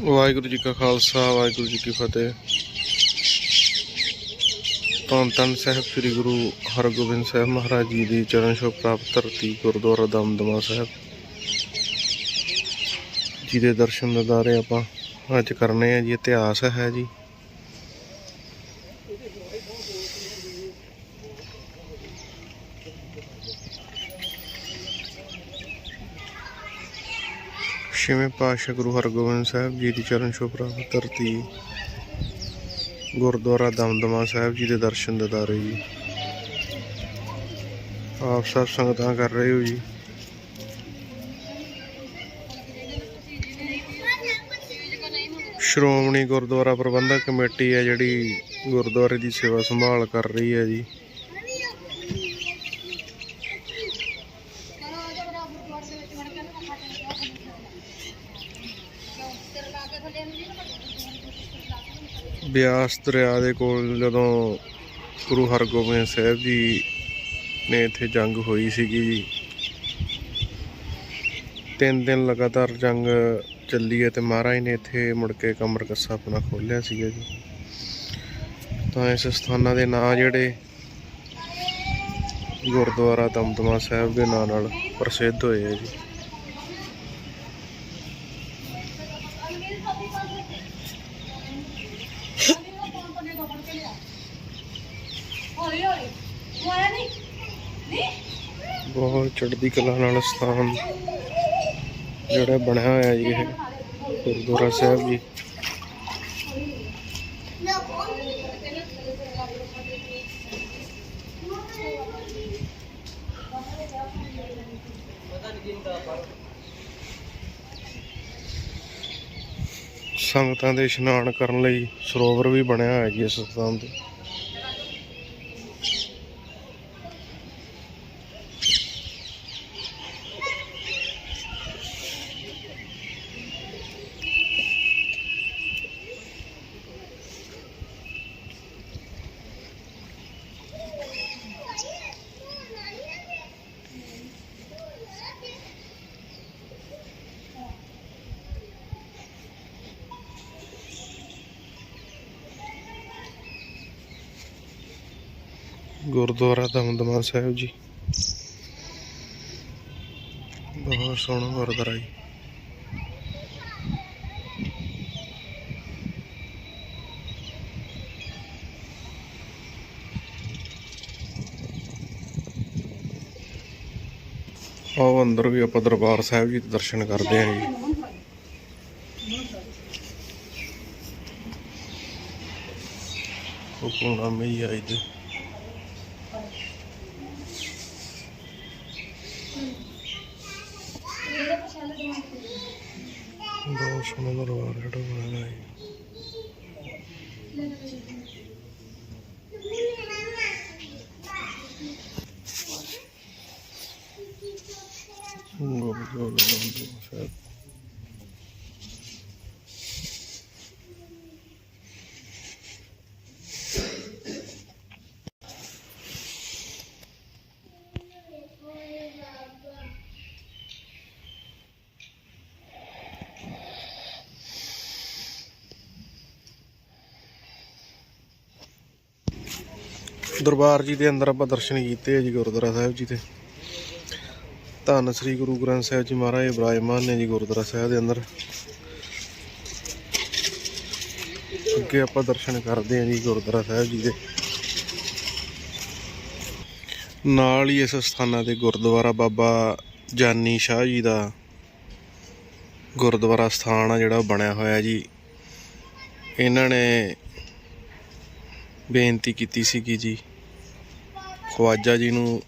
ਵਾਹਿਗੁਰੂ ਜੀ ਕਾ ਖਾਲਸਾ, ਵਾਹਿਗੁਰੂ ਜੀ ਕੀ ਫਤਿਹ। ਧੰਨ ਧੰਨ ਸਾਹਿਬ ਸ੍ਰੀ ਗੁਰੂ ਹਰਗੋਬਿੰਦ ਸਾਹਿਬ ਮਹਾਰਾਜ ਜੀ ਦੀ ਚਰਨ ਛੋਹ ਪ੍ਰਾਪਤ ਧਰਤੀ ਗੁਰਦੁਆਰਾ ਦਮਦਮਾ ਸਾਹਿਬ। ਜੀ ਦੇ ਦਰਸ਼ਨ ਨਜ਼ਾਰੇ ਆਪਾਂ ਅੱਜ ਕਰਨੇ ਆ ਜੀ, ਇਤਿਹਾਸ ਹੈ ਜੀ। ਛੇਵੇਂ ਪਾਤਸ਼ਾਹ ਗੁਰੂ ਹਰਗੋਬਿੰਦ ਸਾਹਿਬ ਜੀ ਦੀ ਚਰਨ ਛੋਹ ਪ੍ਰਾਪਤ ਧਰਤੀ, ਗੁਰਦੁਆਰਾ ਦਮਦਮਾ ਸਾਹਿਬ ਜੀ ਦੇ ਦਰਸ਼ਨ ਦਿਦਾਰੇ ਜੀ। ਆਪ ਸਭ ਸੰਗਤਾਂ ਕਰ ਰਹੇ ਹੋ ਜੀ। ਸ਼੍ਰੋਮਣੀ ਗੁਰਦੁਆਰਾ ਪ੍ਰਬੰਧਕ ਕਮੇਟੀ ਹੈ ਜਿਹੜੀ ਗੁਰਦੁਆਰੇ ਦੀ ਸੇਵਾ ਸੰਭਾਲ ਕਰ ਰਹੀ ਹੈ ਜੀ। ਬਿਆਸ ਦਰਿਆ ਦੇ ਕੋਲ ਜਦੋਂ ਗੁਰੂ ਹਰਗੋਬਿੰਦ ਸਾਹਿਬ ਜੀ ਨੇ ਇੱਥੇ ਜੰਗ ਹੋਈ ਸੀਗੀ ਜੀ, ਤਿੰਨ ਦਿਨ ਲਗਾਤਾਰ ਜੰਗ ਚੱਲੀ ਹੈ ਤੇ ਮਹਾਰਾਜ ਨੇ ਇੱਥੇ ਮੁੜ ਕੇ ਕਮਰ ਕੱਸਾ ਆਪਣਾ ਖੋਲਿਆ ਸੀਗਾ ਜੀ। ਤਾਂ ਇਸ ਸਥਾਨਾਂ ਦੇ ਨਾਂ ਜਿਹੜੇ ਗੁਰਦੁਆਰਾ ਦਮਦਮਾ ਸਾਹਿਬ ਦੇ ਨਾਂ ਨਾਲ ਪ੍ਰਸਿੱਧ ਹੋਏ ਆ ਜੀ। ਬਹੁਤ ਚੜ੍ਹਦੀ ਕਲਾ ਨਾਲ ਸਥਾਨ ਜਿਹੜਾ ਬਣਿਆ ਹੋਇਆ ਜੀ ਇਹ ਗੁਰਦੁਆਰਾ ਸਾਹਿਬ ਜੀ। ਸੰਗਤਾਂ ਦੇ ਇਸ਼ਨਾਨ ਕਰਨ ਲਈ ਸਰੋਵਰ ਵੀ ਬਣਿਆ ਹੋਇਆ ਜੀ ਇਸ ਸਥਾਨ ਤੇ। ਗੁਰਦੁਆਰਾ ਦਮਦਮਾ ਸਾਹਿਬ ਜੀ। ਬਹੁਤ ਸੋਹਣਾ ਗੁਰਦੁਆਰਾ ਜੀ। ਆਓ ਅੰਦਰ ਵੀ ਆਪਾਂ ਦਰਬਾਰ ਸਾਹਿਬ ਜੀ ਦੇ ਦਰਸ਼ਨ ਕਰਦੇ ਹਾਂ ਜੀ। ਹੁਕਮਨਾਮੇ ਹੀ ਆਈ ਦੇ ਬਹੁਤ ਸੋਹਣਾ ਦਰਬਾਰ ਜਿਹੜਾ ਬਣਾਇਆ ਹੈ ਗੁਰਦੁਆਰਾ ਦਰਬਾਰ ਜੀ ਦੇ ਅੰਦਰ ਆਪਾਂ ਦਰਸ਼ਨ ਕੀਤੇ ਆ ਜੀ ਗੁਰਦੁਆਰਾ ਸਾਹਿਬ ਜੀ ਦੇ। ਧੰਨ ਸ੍ਰੀ ਗੁਰੂ ਗ੍ਰੰਥ ਸਾਹਿਬ ਜੀ ਮਹਾਰਾਜ ਬਿਰਾਜਮਾਨ ਨੇ ਜੀ ਗੁਰਦੁਆਰਾ ਸਾਹਿਬ ਦੇ ਅੰਦਰ। ਅੱਗੇ ਆਪਾਂ ਦਰਸ਼ਨ ਕਰਦੇ ਆ ਜੀ ਗੁਰਦੁਆਰਾ ਸਾਹਿਬ ਜੀ ਦੇ। ਨਾਲ ਹੀ ਇਸ ਸਥਾਨਾਂ ਤੇ ਗੁਰਦੁਆਰਾ ਬਾਬਾ ਜਾਨੀ ਸ਼ਾਹ ਜੀ ਦਾ ਗੁਰਦੁਆਰਾ ਸਥਾਨ ਆ ਜਿਹੜਾ ਬਣਿਆ ਹੋਇਆ ਜੀ। ਇਹਨਾਂ ਨੇ ਬੇਨਤੀ ਕੀਤੀ ਸੀਗੀ ਜੀ ਖਵਾਜਾ ਜੀ ਨੂੰ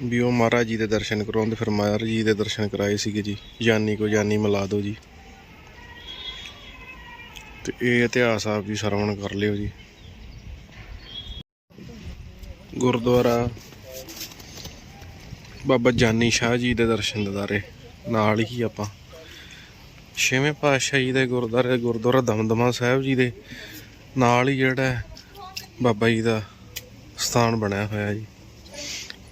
ਵੀ ਉਹ ਮਹਾਰਾਜ ਜੀ ਦੇ ਦਰਸ਼ਨ ਕਰਾਉਂਦੇ ਫਿਰ ਮਹਾਰਾਜ ਜੀ ਦੇ ਦਰਸ਼ਨ ਕਰਾਏ ਸੀਗੇ ਜੀ। ਜਾਨੀ ਕੋ ਜਾਨੀ ਮਿਲਾ ਦਿਓ ਜੀ। ਤੇ ਇਹ ਇਤਿਹਾਸ ਆਪ ਜੀ ਸਰਵਣ ਕਰ ਲਿਓ ਜੀ। ਗੁਰਦੁਆਰਾ ਬਾਬਾ ਜਾਨੀ ਸ਼ਾਹ ਜੀ ਦੇ ਦਰਸ਼ਨ ਦਿਦਾਰੇ, ਨਾਲ ਹੀ ਆਪਾਂ। ਛੇਵੇਂ ਪਾਤਸ਼ਾਹ ਜੀ ਦੇ ਗੁਰਦੁਆਰੇ ਗੁਰਦੁਆਰਾ ਦਮਦਮਾ ਸਾਹਿਬ ਜੀ ਦੇ ਨਾਲ ਹੀ ਜਿਹੜਾ ਬਾਬਾ ਜੀ ਦਾ ਸਥਾਨ ਬਣਿਆ ਹੋਇਆ ਜੀ।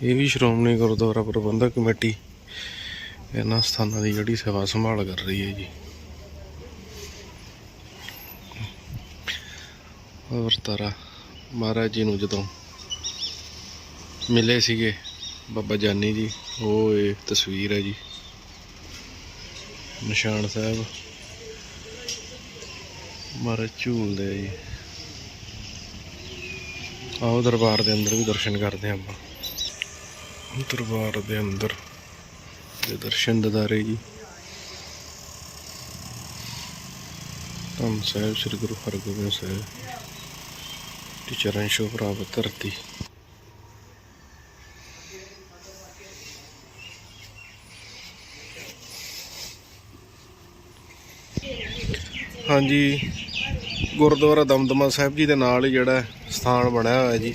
ਇਹ ਵੀ ਸ਼੍ਰੋਮਣੀ ਗੁਰਦੁਆਰਾ ਪ੍ਰਬੰਧਕ ਕਮੇਟੀ ਇਹਨਾਂ ਸਥਾਨਾਂ ਦੀ ਜਿਹੜੀ ਸੇਵਾ ਸੰਭਾਲ ਕਰ ਰਹੀ ਹੈ ਜੀ। ਹੋਰ ਤਾਰਾ ਮਹਾਰਾਜ ਜੀ ਨੂੰ ਜਦੋਂ ਮਿਲੇ ਸੀਗੇ ਬਾਬਾ ਜਾਨੀ ਜੀ, ਉਹ ਇਹ ਤਸਵੀਰ ਹੈ ਜੀ। ਨਿਸ਼ਾਨ ਸਾਹਿਬ। ਮਹਾਰਾਜ ਝੂਲਦੇ ਆ ਜੀ। ਆਓ ਦਰਬਾਰ ਦੇ ਅੰਦਰ ਵੀ ਦਰਸ਼ਨ ਕਰਦੇ ਹਾਂ ਆਪਾਂ। ਦਰਬਾਰ ਦੇ ਅੰਦਰ ਦੇ ਦਰਸ਼ਨ ਦਿਦਾਰੇ ਜੀ। ਧੰਨ ਸਾਹਿਬ, ਸ੍ਰੀ ਗੁਰੂ ਹਰਗੋਬਿੰਦ ਸਾਹਿਬ ਦੀ ਚਰਨ ਛੋਹ ਪ੍ਰਾਪਤ ਧਰਤੀ। ਹਾਂਜੀ, ਗੁਰਦੁਆਰਾ ਦਮਦਮਾ ਸਾਹਿਬ ਜੀ ਦੇ ਨਾਲ ਹੀ ਜਿਹੜਾ ਸਥਾਨ ਬਣਿਆ ਹੋਇਆ ਜੀ।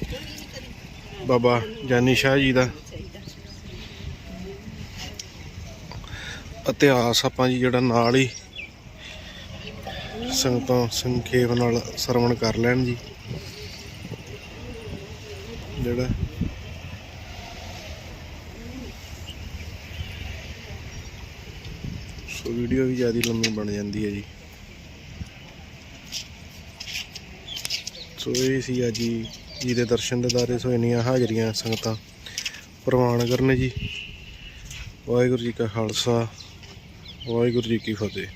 ਬਾਬਾ ਜਾਨੀ ਸ਼ਾਹ ਜੀ ਦਾ। ਇਤਿਹਾਸ ਆਪਾਂ ਜੀ ਜਿਹੜਾ ਨਾਲ ਹੀ ਸੰਗਤਾਂ ਸੰਖੇਪ ਨਾਲ ਸਰਵਣ ਕਰ ਲੈਣ ਜੀ। ਜਿਹੜਾ ਸੋ ਵੀਡੀਓ ਵੀ ਜ਼ਿਆਦਾ ਲੰਮੀ ਬਣ ਜਾਂਦੀ ਹੈ ਜੀ। ਸੋ ਇਹ ਸੀ ਅੱਜ ਜੀ ਜੀ ਦੇ ਦਰਸ਼ਨ ਦਿਦਾਰੇ ਸੋ ਇੰਨੀਆਂ ਹਾਜ਼ਰੀਆਂ ਸੰਗਤਾਂ ਪ੍ਰਵਾਨ ਕਰਨ ਜੀ। ਵਾਹਿਗੁਰੂ ਜੀ ਕਾ ਖਾਲਸਾ, ਵਾਹਿਗੁਰੂ ਜੀ ਕੀ ਫਤਿਹ।